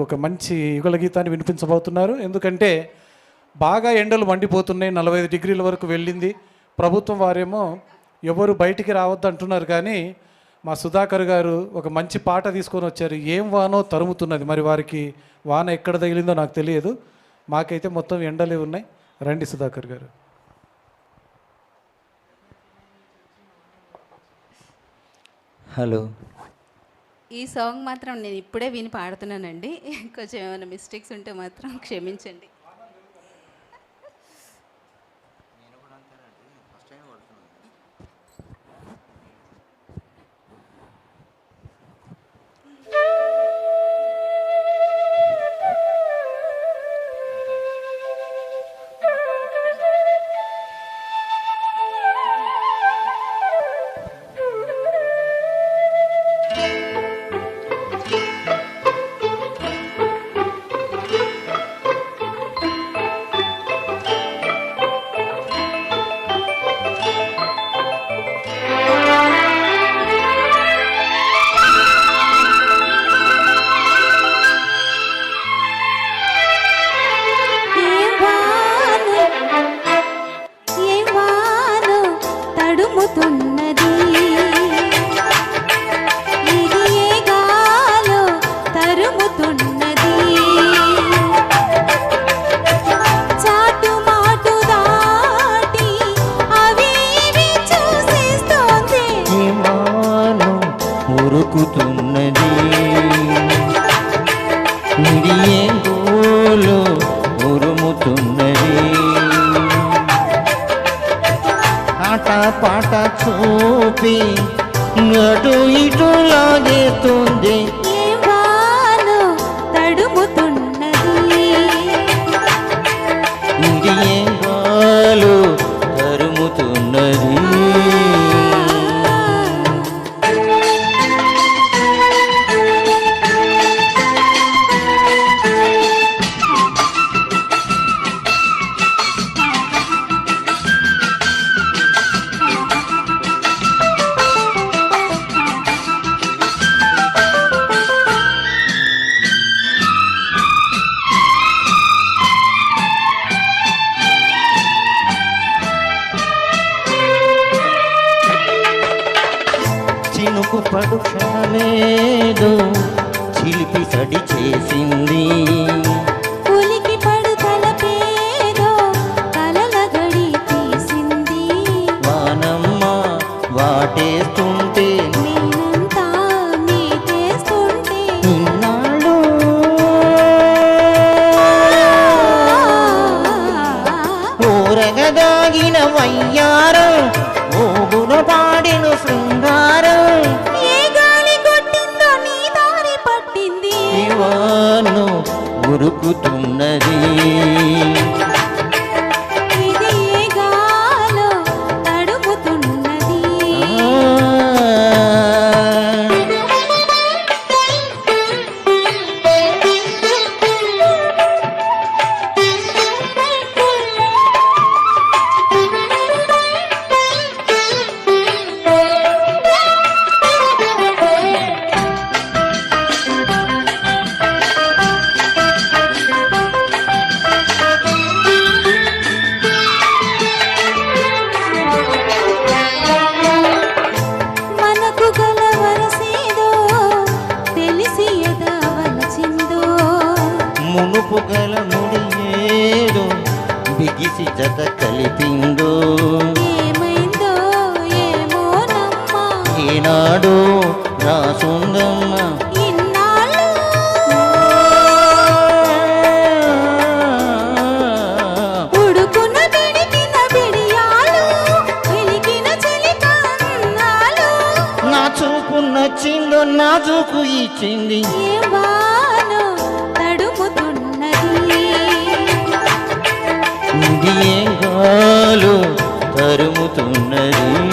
ఒక మంచి యుగల గీతాన్ని వినిపించబోతున్నారు. ఎందుకంటే బాగా ఎండలు మండిపోతున్నాయి. నలభై ఐదు డిగ్రీల వరకు వెళ్ళింది. ప్రభుత్వం వారేమో ఎవరు బయటికి రావద్దు అంటున్నారు కానీ మా సుధాకర్ గారు ఒక మంచి పాట తీసుకొని వచ్చారు. ఏం వానో తరుముతున్నది. మరి వారికి వాన ఎక్కడ తగిలిందో నాకు తెలియదు. మాకైతే మొత్తం ఎండలే ఉన్నాయి. రండి సుధాకర్ గారు. హలో. ఈ సాంగ్ మాత్రం నేను ఇప్పుడే విని పాడుతున్నానండి. కొంచెం ఏమైనా మిస్టేక్స్ ఉంటే మాత్రం క్షమించండి. ఉరుకుతున్నది. ఇది గోలు ఉరుముతున్నది. ఆట పాట చూపి అటు ఇటు వానో తడుముతున్నది? ఇది ఏ చినుకు పడుకోలేదు చిలిపి సడి చేసింది. పులికి పడు తలపేదో కలల గడి తీసింది. వానమ్మ వాటేస్తుంటే నేనంతా మీటేస్తుంటే ఇన్నాళ్ళు ఊరగదాగిన వయ్యారం ఊగున పాడిన శృంగారం ఉరుకుతున్నది మునుపు గల ముడి ఏదో బిగిసి జత కలిపిందో. ఈనాడు రాసుందమ్మ నా చూపు నచ్చిందో నా చూపు ఇచ్చింది. ఏ ఇది గాలు తరుముతున్నది.